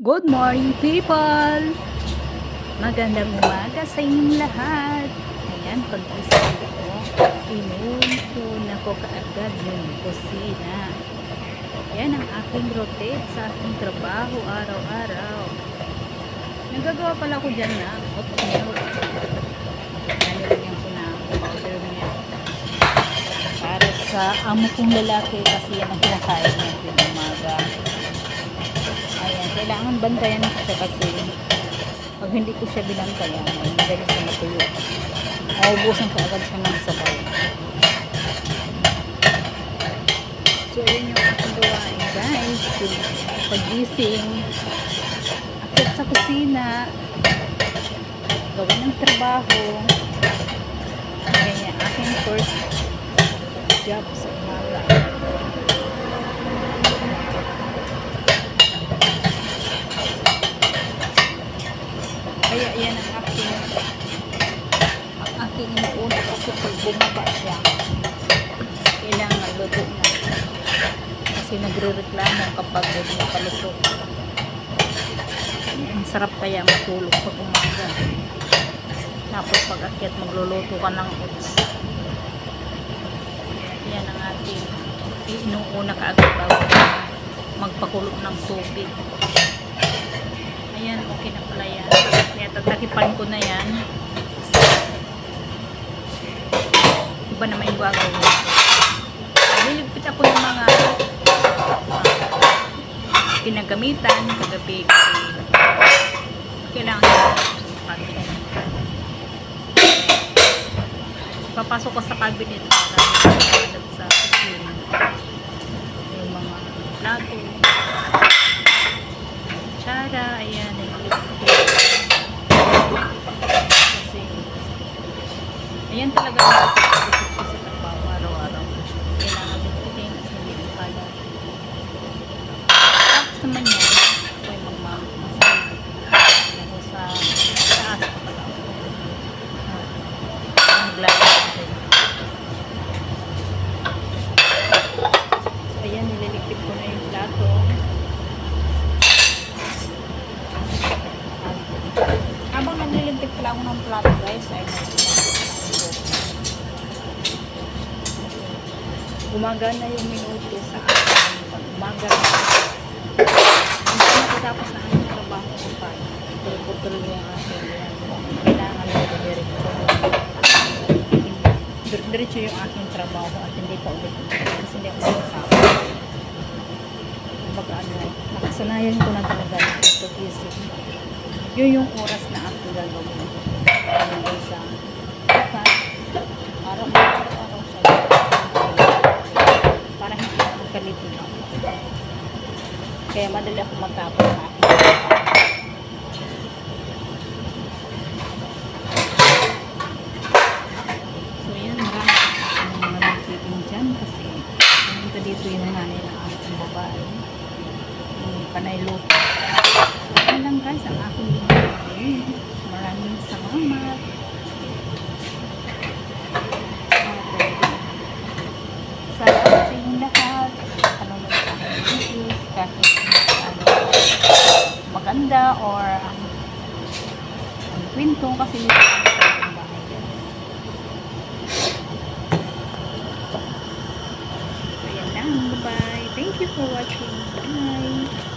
Good morning people! Magandang umaga sa inyong lahat. Ayan, pag-isip ko, inuna ko kaagad yung kusina. Yan ang aking rotate sa aking trabaho araw-araw. Nagagawa pala ko dyan na oatmeal. Nalagyan ko na powder milk. Para sa amo kong lalaki kasi yan ang kinakain niya tuwing umaga. Kailangan bantayan ko siya kasi pag hindi ko siya binantayan, ay madali siya matuyo. Maubusan ka agad siya ng sabaw. So, ayan yung aking gawain guys. Yung Pag-gising, akit sa kusina, gawin ng trabaho. Ayan yung aking first job sa umaga. Kaya yan ang aking ang aking inuuna kasi pag bumaba siya kailangan luto na. Kasi nagre-reklamo kapag hindi pa luto ang sarap kaya matulog pag umaga. Tapos pag akyat magluluto ka ng oats. Yan ang ating inuuna ka agad bago magpakulo ng tubig. Ayan, okay na pala yan. Tatakipan ko na yan. Iba naman yung gagawin. Liligpit ako ng mga pinagamitan kagabi kasi kailangan. Papasok ko sa cabinet para makalagad sa kusina. Yung mga plato, kutsara, ayan, nililipit Kasi, ayan talaga ko sa trabaho araw-araw. Kailangan lipitin at hindi makalat. Tapos naman yan, ako'y magmamasal. Ako sa taas ko pala ako. Ko yung plato. Habang naglilimpit pala ako ng plato guys, ay gumagana yung minuto sa akin pag umaga. Hindi matapos na ang trabaho ko pa. Tuloy-tuloy yung aking kailangan mo diretso diretso yung aking trabaho at hindi pa ulit kasi hindi ako sinasabi kumbaga ano nakasanayan ko na talaga ito isip yun yung oras na ako gagawin. Hanggang sa bukas, araw araw siya. Para hindi ako magkalito na. Kaya madali ako sa akin. So yan, marami akong mga dyan kasi pumunta dito yung nanay ng aking babae. Yung panay luto. Yan lang guys ang aking video. Maraming salamat. Salamat sa inyong lahat. Panonood sa aking videos kahit ano, maganda or ang kwento kasi guys. So yan lang. Bye-bye. Thank you for watching. Bye.